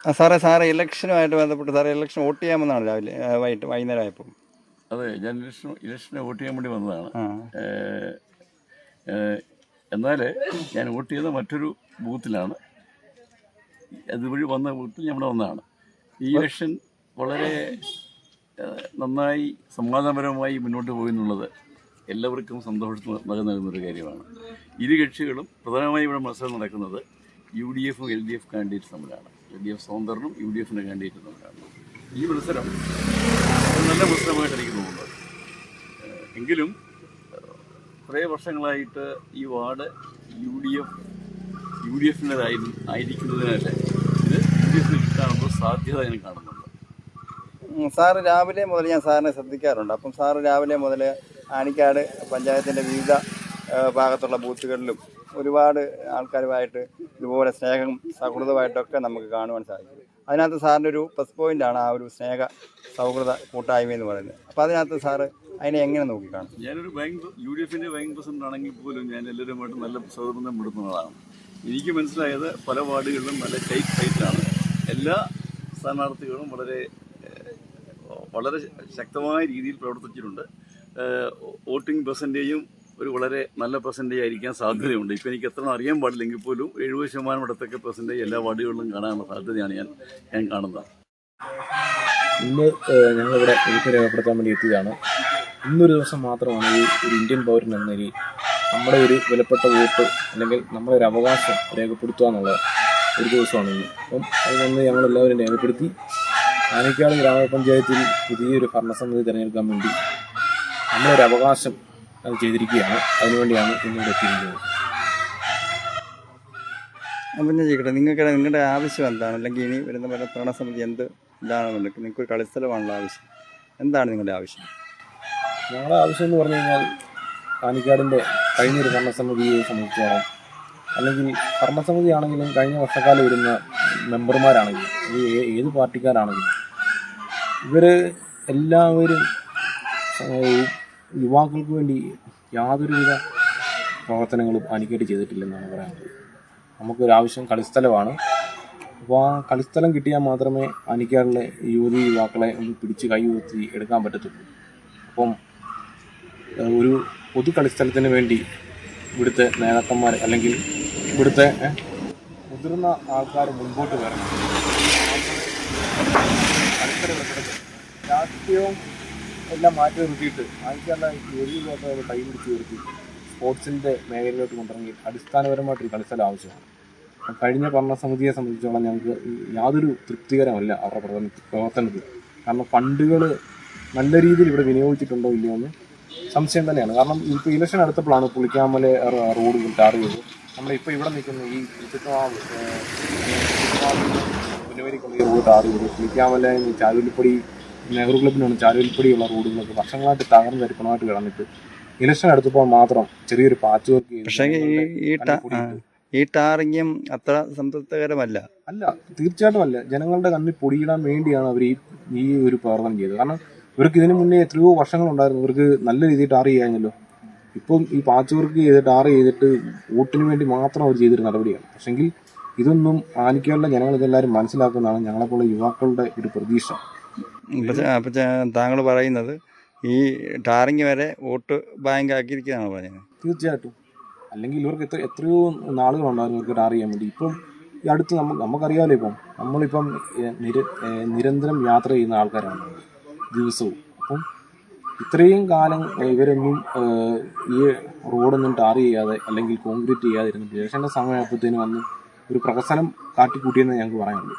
ആ സാറേ സാറേ ഇലക്ഷനുമായിട്ട് ബന്ധപ്പെട്ട് സാറേ ഇലക്ഷൻ വോട്ട് ചെയ്യാമെന്നാണ് രാവിലെ ആ, വൈകിട്ട് വൈകുന്നേരം ആയപ്പോൾ അതെ ഞാൻ ഇലക്ഷൻ ഇലക്ഷന് വോട്ട് ചെയ്യാൻ വേണ്ടി വന്നതാണ്. എന്നാൽ ഞാൻ വോട്ട് ചെയ്ത മറ്റൊരു ബൂത്തിലാണ്. അതുവഴി വന്ന ബൂത്തിൽ ഞമ്മുടെ ഒന്നാണ്. വന്നതാണ് ഈ ഇലക്ഷൻ വളരെ നന്നായി സമാധാനപരമായി മുന്നോട്ട് പോയി എന്നുള്ളത് എല്ലാവർക്കും സന്തോഷം നൽകുന്നൊരു കാര്യമാണ്. ഇരു കക്ഷികളും പ്രധാനമായും ഇവിടെ മത്സരം നടക്കുന്നത് യു ഡി എഫും എൽ ഡി എഫ് കാൻഡിഡേറ്റ് തമ്മിലാണ്. എൽ ഡി എഫ് സ്വതന്ത്രനും യു ഡി എഫിന്റെ കാൻഡിഡേറ്റും തമ്മിലാണ്. ഈ മത്സരം നല്ല മത്സരമായിട്ട് എനിക്ക് തോന്നുന്നത്. എങ്കിലും കുറേ വർഷങ്ങളായിട്ട് ഈ ward U D F U D എഫിന്റെതായി ആയിരിക്കുന്നതിനാൽ ഇത് യു ഡി എഫിന് കിട്ടാനുള്ള സാധ്യത ഞാൻ കാണുന്നുണ്ട്. സാറ് രാവിലെ മുതൽ ഞാൻ സാറിനെ ശ്രദ്ധിക്കാറുണ്ട്. അപ്പം സാറ് രാവിലെ മുതൽ ആനിക്കാട് പഞ്ചായത്തിന്റെ വിവിധ ഭാഗത്തുള്ള ബൂത്തുകളിലും ഒരുപാട് ആൾക്കാരുമായിട്ട് ഇതുപോലെ സ്നേഹം സൗഹൃദമായിട്ടൊക്കെ നമുക്ക് കാണുവാൻ സാധിക്കും. അതിനകത്ത് സാറിന്റെ ഒരു പ്ലസ് പോയിന്റാണ് ആ ഒരു സ്നേഹ സൗഹൃദ കൂട്ടായ്മ എന്ന് പറയുന്നത്. അപ്പോൾ അതിനകത്ത് സാറ് അതിനെ എങ്ങനെ നോക്കിക്കാണും? ഞാനൊരു ബാങ്ക് യു ഡി എഫിന്റെ ബാങ്ക് പ്രസിഡന്റ് ആണെങ്കിൽ പോലും ഞാൻ എല്ലാവരുമായിട്ട് നല്ല സൗഹൃദം വിടുന്ന ആളാണ്. എനിക്ക് മനസ്സിലായത് പല വാർഡുകളിലും നല്ല ടൈറ്റ് ഫൈറ്റാണ് എല്ലാ സ്ഥാനാർത്ഥികളും വളരെ വളരെ ശക്തമായ രീതിയിൽ പ്രവർത്തിച്ചിട്ടുണ്ട്. വോട്ടിംഗ് പെർസെന്റേജും ഒരു വളരെ നല്ല പെർസെന്റേജ് ആയിരിക്കാൻ സാധ്യതയുണ്ട്. ഇപ്പോൾ എനിക്ക് എത്ര അറിയാൻ പാടില്ലെങ്കിൽ പോലും എഴുപത് ശതമാനം ഇടത്തൊക്കെ പെർസെന്റേജ് എല്ലാ വാർഡുകളിലും കാണാനുള്ള സാധ്യതയാണ് ഞാൻ ഞാൻ കാണുന്നത്. ഇന്ന് ഞങ്ങളിവിടെ എനിക്ക് രേഖപ്പെടുത്താൻ വേണ്ടി എത്തിയതാണ്. ഇന്നൊരു ദിവസം മാത്രമാണ് ഈ ഒരു ഇന്ത്യൻ പൗരൻ എന്ന രീതി നമ്മുടെ ഒരു വിലപ്പെട്ട വോട്ട് അല്ലെങ്കിൽ നമ്മുടെ ഒരു അവകാശം രേഖപ്പെടുത്തുക എന്നുള്ള ഒരു ദിവസമാണ് ഇന്ന്. അപ്പം അതിനൊന്ന് ഞങ്ങളെല്ലാവരും രേഖപ്പെടുത്തി ആനക്കാട് ഗ്രാമപഞ്ചായത്തിൽ പുതിയൊരു ഭരണസമിതി തിരഞ്ഞെടുക്കാൻ വേണ്ടി നമ്മളൊരു അവകാശം അത് ചെയ്തിരിക്കുകയാണ്. അതിനുവേണ്ടിയാണ് ഇന്നിവിടെ എത്തിയിരിക്കുന്നത്. അപ്പം ഞാൻ ചോദിക്കട്ടെ നിങ്ങൾക്ക് നിങ്ങളുടെ ആവശ്യം എന്താണ്? അല്ലെങ്കിൽ ഇനി വരുന്ന ഭരണസമിതി എന്ത് ഇതാണെന്നുണ്ട്. നിങ്ങൾക്ക് ഒരു കളിസ്ഥലമാണല്ലോ ആവശ്യം. എന്താണ് നിങ്ങളുടെ ആവശ്യം? ഞങ്ങളുടെ ആവശ്യം എന്ന് പറഞ്ഞു കഴിഞ്ഞാൽ കാണിക്കാടിന്റെ കഴിഞ്ഞൊരു ഭരണസമിതിയെ സംബന്ധിച്ചോളം അല്ലെങ്കിൽ ഭരണസമിതി ആണെങ്കിലും കഴിഞ്ഞ വർഷക്കാലം വരുന്ന മെമ്പർമാരാണെങ്കിലും ഏത് പാർട്ടിക്കാരാണെങ്കിലും ഇവർ എല്ലാവരും യുവാക്കൾക്ക് വേണ്ടി യാതൊരുവിധ പ്രവർത്തനങ്ങളും പാനിക്കാട് ചെയ്തിട്ടില്ലെന്നാണ് പറയാനുള്ളത്. നമുക്കൊരാവശ്യം കളിസ്ഥലമാണ്. അപ്പോൾ ആ കളിസ്ഥലം കിട്ടിയാൽ മാത്രമേ അനിക്കാറിലെ യുവതി യുവാക്കളെ ഒന്ന് പിടിച്ച് കൈ ഉയർത്തി എടുക്കാൻ പറ്റത്തുള്ളൂ. അപ്പം ഒരു പൊതു കളിസ്ഥലത്തിന് വേണ്ടി ഇവിടുത്തെ നേതാക്കന്മാർ അല്ലെങ്കിൽ ഇവിടുത്തെ മുതിർന്ന ആൾക്കാർ മുൻപോട്ട് വരണം. രാഷ്ട്രീയവും എല്ലാം മാറ്റി നിർത്തിയിട്ട് ആയിക്കല്ല ഒരു ദിവസം ടൈം പിടിച്ച് നിർത്തി സ്പോർട്സിന്റെ മേഖലയിലോട്ട് കൊണ്ടിറങ്ങി അടിസ്ഥാനപരമായിട്ടൊരു കളിസ്ഥലം ആവശ്യമാണ്. കഴിഞ്ഞ ഭരണസമിതിയെ സംബന്ധിച്ചോളം ഞങ്ങൾക്ക് യാതൊരു തൃപ്തികരമല്ല അവരുടെ പ്രവർത്തന പ്രവർത്തനത്തിൽ. കാരണം ഫണ്ടുകൾ നല്ല രീതിയിൽ ഇവിടെ വിനിയോഗിച്ചിട്ടുണ്ടോ ഇല്ലയോ എന്ന് സംശയം തന്നെയാണ്. കാരണം ഇപ്പോൾ ഇലക്ഷൻ അടുത്തപ്പോഴാണ് പുളിക്കാമലെ റോഡ് ടാർ ചെയ്തത്. നമ്മളിപ്പോൾ ഇവിടെ നിൽക്കുന്ന ഈ ചുറ്റുമാവ് പുനവരിക്കുള്ള ഈ റോഡ് ടാർ ചെയ്തു പുളിക്കാമല ചാരുവലിപ്പടി നെഹ്റു ക്ലബിനാണ് ചാരുവലിപ്പടിയുള്ള റോഡുകളൊക്കെ വർഷങ്ങളായിട്ട് തകർന്ന് തരിപ്പണമായിട്ട് കിടന്നിട്ട്. ഇലക്ഷൻ അടുത്തപ്പോൾ മാത്രം ചെറിയൊരു പാച്ച് വർക്ക് പക്ഷേ ഈ ഈ ടാറിങ്ങും അത്ര സംതൃപ്തകരമല്ല. അല്ല തീർച്ചയായിട്ടും അല്ല ജനങ്ങളുടെ കണ്ണിൽ പൊടിയിടാൻ വേണ്ടിയാണ് അവർ ഈ ഈ ഒരു പ്രവർത്തനം ചെയ്തത്. കാരണം ഇവർക്ക് ഇതിനു മുന്നേ എത്രയോ വർഷങ്ങളുണ്ടായിരുന്നു. ഇവർക്ക് നല്ല രീതിയിൽ ടാർ ചെയ്യാഞ്ഞല്ലോ. ഇപ്പം ഈ പാച്ച് വർക്ക് ചെയ്ത് ടാർ ചെയ്തിട്ട് വോട്ടിന് വേണ്ടി മാത്രം അവർ ചെയ്തൊരു നടപടിയാണ്. പക്ഷെങ്കിൽ ഇതൊന്നും ആനിക്കാനുള്ള ജനങ്ങൾ ഇതെല്ലാവരും മനസ്സിലാക്കുന്നതാണ് ഞങ്ങളെപ്പോലുള്ള യുവാക്കളുടെ ഒരു പ്രതീക്ഷ. പക്ഷേ താങ്കൾ പറയുന്നത് ഈ ടാറിങ് വരെ വോട്ട് ബാങ്ക് ആക്കിയിരിക്കുന്നതാണ് പറഞ്ഞത്? തീർച്ചയായിട്ടും. അല്ലെങ്കിൽ ഇവർക്ക് എത്ര എത്രയോ നാളുകളുണ്ടായിരുന്നു ഇവർക്ക് ടാർ ചെയ്യാൻ വേണ്ടി. ഇപ്പം ഈ അടുത്ത് നമുക്ക് നമുക്കറിയാമല്ലോ ഇപ്പം. നമ്മളിപ്പം നിര നിരന്തരം യാത്ര ചെയ്യുന്ന ആൾക്കാരാണ് ദിവസവും. അപ്പം ഇത്രയും കാലം ഇവരൊന്നും ഈ റോഡൊന്നും ടാർ ചെയ്യാതെ അല്ലെങ്കിൽ കോൺക്രീറ്റ് ചെയ്യാതെ ഇരുന്നിട്ട് ഇലക്ഷന്റെ സമയമായപ്പോഴത്തേനും വന്ന് ഒരു പ്രഹസനം കാട്ടിക്കൂട്ടിയെന്ന് ഞങ്ങൾക്ക് പറയാനുള്ളൂ